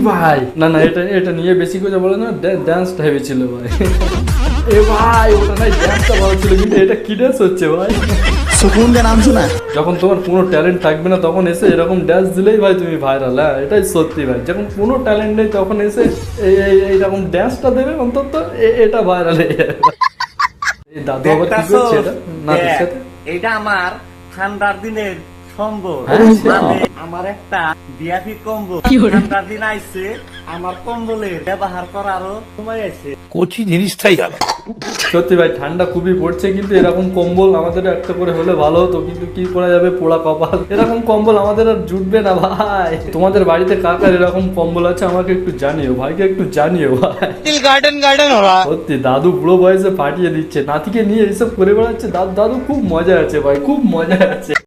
ভাই। না না এটা এটা নিয়ে বেশি কথা বলে না ছিল ভাই। এ ভাই ওটা না ড্যান্সটা ভালো ছিল কিন্তু এটা কি ড্যান্স হচ্ছে ভাই? যখন তোমার কোনো ট্যালেন্ট থাকবে না তখন এসে এরকম ড্যান্স দিলেই ভাই তুমি ভাইরাল হ্যাঁ এটাই সত্যি ভাই। যখন কোনো ট্যালেন্ট নেই তখন এসে এই এইরকম ড্যান্সটা দেবে অন্তত এটা ভাইরাল হয়ে যাবে। দাদু আবার কি করছে এটা? না এটা আমার ঠান্ডার দিনের হ্যাঁ? মানে হ্যাঁ। আমার একটা দিন আমার কম্বলের ব্যবহার করারও সময় আছে। জিনিসটাই সত্যি ভাই ঠান্ডা খুবই পড়ছে কিন্তু এরকম কম্বল আমাদের একটা করে হলে ভালো হতো কিন্তু কি করা যাবে পোড়া কপাল। এরকম কম্বল আমাদের আর জুটবে না ভাই। তোমাদের বাড়িতে কাকার এরকম কম্বল আছে আমাকে একটু জানিও ভাইকে একটু জানিও ভাই। গার্ডেন গার্ডেন সত্যি দাদু বুড়ো বয়সে ফাটিয়ে দিচ্ছে নাতিকে নিয়ে এইসব করে বেড়াচ্ছে দাদু খুব মজা আছে ভাই খুব মজা আছে।